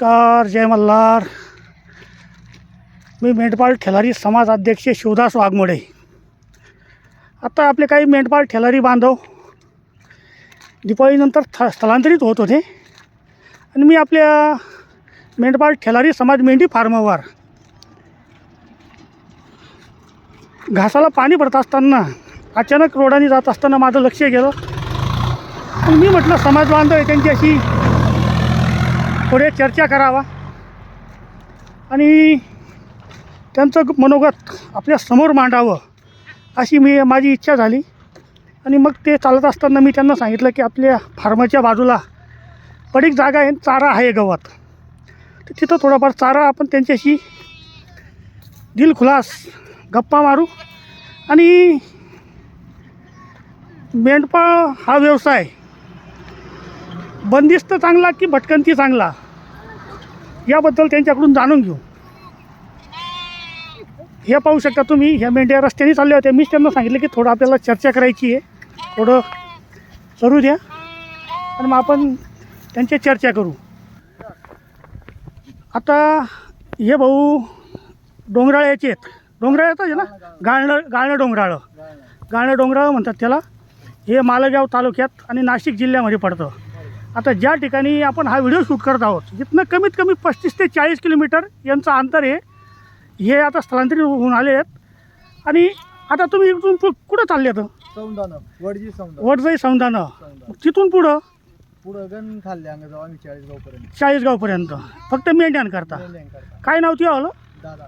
नमस्कार जय मल्हार. मी मेंढपाळ ठेलारी समाज अध्यक्ष शिवदास वाघमोडे. आता आपले काही मेंढपाळ ठेलारी बांधव दिपाळीनंतर थ स्थलांतरित होत होते. आणि मी आपल्या मेंढपाळ ठेलारी समाज मेंढी फार्मवर घासाला पाणी भरत असताना अचानक रोडाने जात असताना माझं लक्ष गेलं. आणि मी म्हटलं समाज बांधव आहे त्यांच्याशी. पुढे चर्चा करावा. आणि त्यांचं ग- मनोगत आपल्यासमोर मांडावं अशी मी माझी इच्छा झाली. आणि मग ते चालत असताना मी त्यांना सांगितलं की आपल्या फार्माच्या बाजूला पडीक जागा आहे चारा आहे गवत. तर तिथं थोडाफार चारा आपण त्यांच्याशी दिलखुलास गप्पा मारू. आणि मेंढपाळ हा व्यवसाय बंदिस्त चांगला की भटकंती चांगला? याबद्दल त्यांच्याकडून जाणून घेऊ. हे पाहू शकता तुम्ही ह्या मेंढ्या रस्त्याने चालल्या होत्या. मीच त्यांना सांगितलं की थोडं आपल्याला चर्चा करायची आहे. थोडं करू द्या. आणि मग आपण त्यांची चर्चा करू. आता हे भाऊ डोंगराळ्याचे आहेत. डोंगराळ येतात ना? गाळणं गाळणं डोंगराळं. गाळणं डोंगराळं म्हणतात त्याला. हे मालेगाव तालुक्यात आणि नाशिक जिल्ह्यामध्ये पडतं. आता ज्या ठिकाणी आपण हा व्हिडिओ शूट करत आहोत जिथनं कमीत कमी पस्तीस ते चाळीस किलोमीटर यांचं अंतर आहे हे आता स्थलांतरित होऊन आले आहेत. आणि आता तुम्ही इथून पु- कुठं चालले आहेत सौंदानं वडजी वडजाई तिथून पुढं? पुढं गण खाल्ले अंग जाऊ आम्ही चाळीस गाव पर्यंत. चाळीसगावपर्यंत. फक्त मेंढ्यान करता. काय नाव तुझं आलं दादा.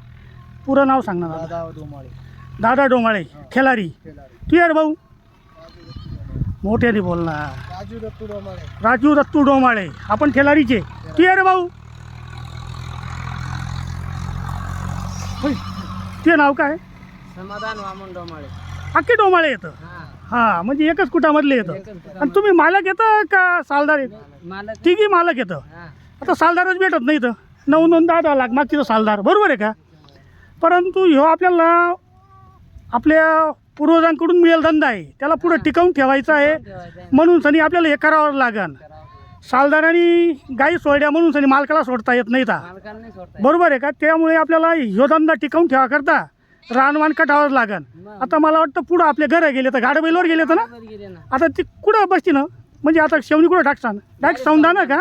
पुरं नाव सांग ना दादा. डोमाळे. दादा डोंगाळे खेलारी. खेळाडू तू यार भाऊ? मोठ्याने बोल ना राजू दत्तू डोमाळे. राजू दत्तू डोमाळे आपण खेलारीचे तू यार भाऊ. होय. ते नाव काय? समाधान वामन डोमाळे. अख्खे डोमाळे येतं. हा. हां म्हणजे एकच कुटामधले येतं. आणि तुम्ही मालक येतं का सालदार येतं? तिघी मालक येतं. हा. आता सालदारच भेटत नाही इथं. नऊ नोंद दहा दहा लाख मागची तर सालदार. बरोबर आहे का? परंतु ह्यो आपल्याला आपल्या पूर्वजांकडून मिळेल धंदा आहे. त्याला पुढे टिकवून ठेवायचा आहे. म्हणून सनी आपल्याला हे करावं लागन. सालदारांनी गाई सोडल्या म्हणून सनी मालकाला सोडता येत नाही सोडता बरोबर आहे का? त्यामुळे आपल्याला ह्यो धंदा टिकवून ठेवा करता रानवान कटावंच लागन. आता मला वाटतं पुढं आपले घरं गेले तर गाड्या बैलवर गेले तर ना? आता ती कुठं बसती ना? म्हणजे आता शेवणी कुठं टाकसान? डायरेक्ट सौंदा ना का?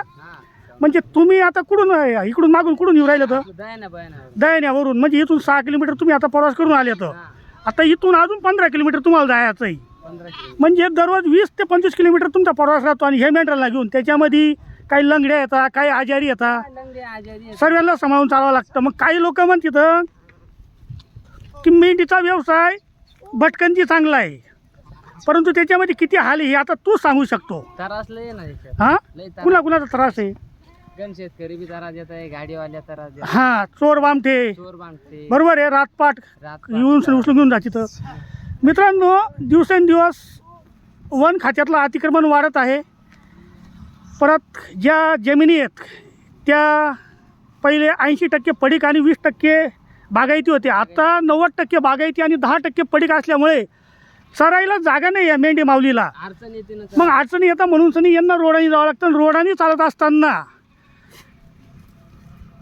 म्हणजे तुम्ही आता कुठून इकडून मागून कुठून येऊ राहिलं तर? दयाना बयाना दयाण्यावरून म्हणजे इथून सहा किलोमीटर तुम्ही आता प्रवास करून आले तर. आता इथून अजून पंधरा किलोमीटर तुम्हाला जायचं आहे. म्हणजे दररोज वीस ते पंचवीस किलोमीटर तुमचा प्रवास राहतो आणि हे मेंढराला घेऊन. त्याच्यामध्ये काही लंगड्या येतात काही आजारी येतात. सर्वांना सांभाळून चालावं लागतं. मग काही लोक म्हणतात की मेंढीचा व्यवसाय भटकंती चांगला आहे. परंतु त्याच्यामध्ये किती हाल आहे हे आता तू सांगू शकतो. हां? कुणा कुणाचा त्रास आहे? गण शेतकरी बी त्रास देत आहे गाडीवाल्या त्रास देत हां चोर बामठे. चोर बांधते बरोबर आहे रातपाट. रात येऊन उचलून घेऊन जाते तर मित्रांनो दिवसेंदिवस वन खात्यातलं अतिक्रमण वाढत आहे. परत ज्या जमिनी आहेत त्या पहिले ऐंशी टक्के पडीक आणि वीस टक्के बागायती होते. आता नव्वद टक्के बागायती आणि दहा टक्के पडीक असल्यामुळे चरायला जागा नाही आहे मेंढी माऊलीला. अडचण येते ना मग अडचणी येतात म्हणून सनी यांना रोडाने जावं लागतं आणि रोडाने चालत असताना.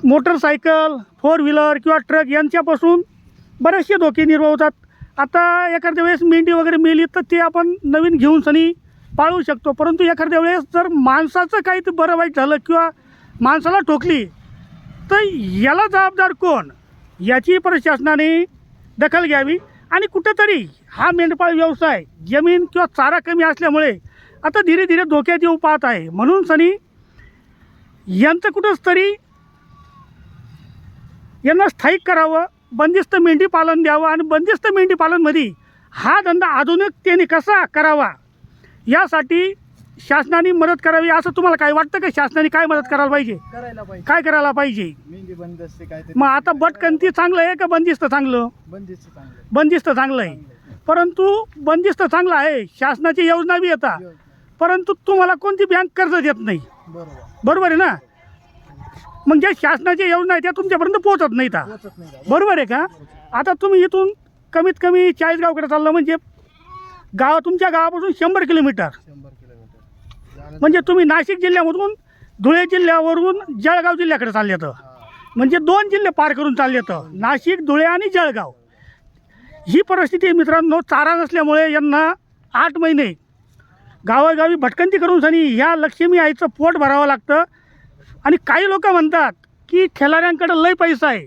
मोटरसायकल फोर व्हीलर किंवा ट्रक यांच्यापासून बरेचसे धोके निर्माण होतात. आता एखाद्या वेळेस मेंढी वगैरे मेली तर ते आपण नवीन घेऊन सनी पाळू शकतो. परंतु एखाद्या वेळेस जर माणसाचं काही ते बरं वाईट झालं किंवा माणसाला ठोकली तर याला जबाबदार कोण? याची प्रशासनाने दखल घ्यावी आणि कुठंतरी हा मेंढपाळ व्यवसाय जमीन किंवा चारा कमी असल्यामुळे आता धीरे धीरे धोक्यात येऊ पाहत आहे. म्हणून सनी यांचं कुठंच तरी यांना स्थायिक करावं बंदिस्त मेंढी पालन द्यावं आणि बंदिस्त मेंढी पालनमध्ये हा धंदा आधुनिकतेने कसा करावा? यासाठी शासनाने मदत करावी असं तुम्हाला काय वाटतं का? शासनाने काय मदत करायला पाहिजे? काय करायला पाहिजे? मग आता बटकंती चांगलं आहे का बंदिस्त चांगलं? बंदिस्त चांगलं आहे. परंतु बंदिस्त चांगलं आहे शासनाची योजना बी येतात. परंतु तुम्हाला कोणती बँक कर्ज देत नाही? बरोबर आहे ना? मग ज्या शासनाच्या योजना आहेत त्या तुमच्यापर्यंत पोहोचत नाहीत. पोचत नाही का? बरोबर आहे का? आता तुम्ही इथून कमीत कमी चाळीसगावकडे चाललं म्हणजे गाव तुमच्या गावापासून शंभर किलोमीटर. शंभर किलोमीटर. म्हणजे तुम्ही नाशिक जिल्ह्यामधून धुळे जिल्ह्यावरून जळगाव जिल्ह्याकडे चालले तर. म्हणजे दोन जिल्हे पार करून चालले तर. नाशिक धुळे आणि जळगाव. ही परिस्थिती मित्रांनो चारा नसल्यामुळे यांना आठ महिने गावोगावी भटकंती करून सनी ह्या लक्ष्मी आईचं पोट भरावं लागतं. आणि काही लोक म्हणतात की खेळाड्यांकडं लय पैसा आहे.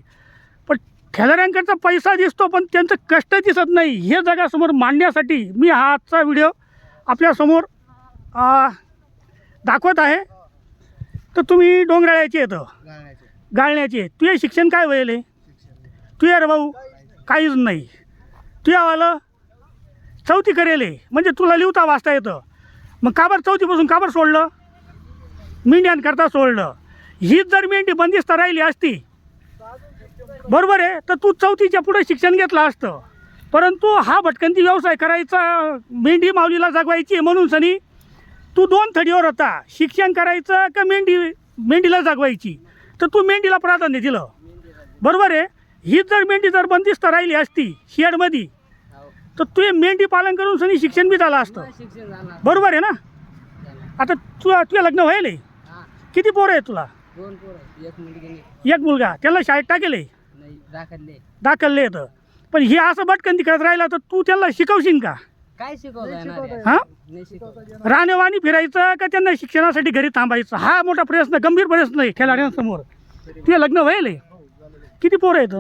पण खेळाड्यांकडचा पैसा दिसतो पण त्यांचं कष्ट दिसत नाही. हे जगासमोर मांडण्यासाठी मी हा आजचा व्हिडिओ आपल्यासमोर दाखवत आहे. तर तुम्ही डोंगराळ्याचे येतं गाळण्याचे तुझे शिक्षण काय वयले तुझ्या रे भाऊ काहीच नाही. तुझ्यावालं चौथी करेले म्हणजे तुला लिहिता वाचता येतं. मग का बरं चौथीपासून का बरं सोडलं? मेंढ्यांकरता सोडलं. हीच जर मेंढी बंदिस्त राहिली असती बरोबर आहे? तर तू चौथीच्या पुढे शिक्षण घेतलं असतं. परंतु हा भटकंती व्यवसाय करायचा मेंढी माऊलीला जगवायची आहे म्हणून सनी तू दोन थडीवर होता. शिक्षण करायचं का मेंढी मेंढीला जगवायची? तर तू मेंढीला प्राधान्य दिलं. बरोबर आहे? ही जर मेंढी जर बंदिस्त राहिली असती शेडमध्ये. तर तू मेंढी पालन करून सनी शिक्षण बी झालं असतं. बरोबर आहे ना. आता तू तुझं लग्न व्हायला किती पोरं आहे तुला? दोन पोरं एक मुलगी नाही एक मुलगा. त्याला शाळेत टाकेले नाही दाखवले दाखलले येतं पण हे असं भटकंती करत राहिला तर तू त्याला शिकवशील का? काय शिकवताय ना रे? हां? नाही शिकवत राहणेवाणी फिरायचं का त्यांना शिक्षणासाठी घरी थांबायचं? हा मोठा प्रश्न गंभीर प्रश्न आहे खेळाड्यांसमोर. तुझे लग्न व्हायले किती पोरं आहेत.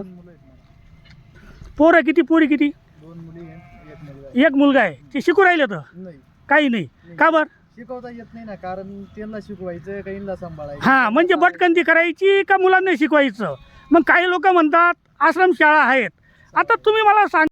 पोरं किती पोरी किती? दोन मुली आहेत एक मुलगा आहे. एक मुलगा आहे. ते शिकू राहिले तर? नाही. काही नाही. का बरं? शिकवता येत नाही ना कारण त्यांना शिकवायचं काहींना सांभाळायचं. हां म्हणजे भटकंती करायची का मुलांना शिकवायचं? मग काही लोक म्हणतात आश्रमशाळा आहेत. आता तुम्ही मला सांग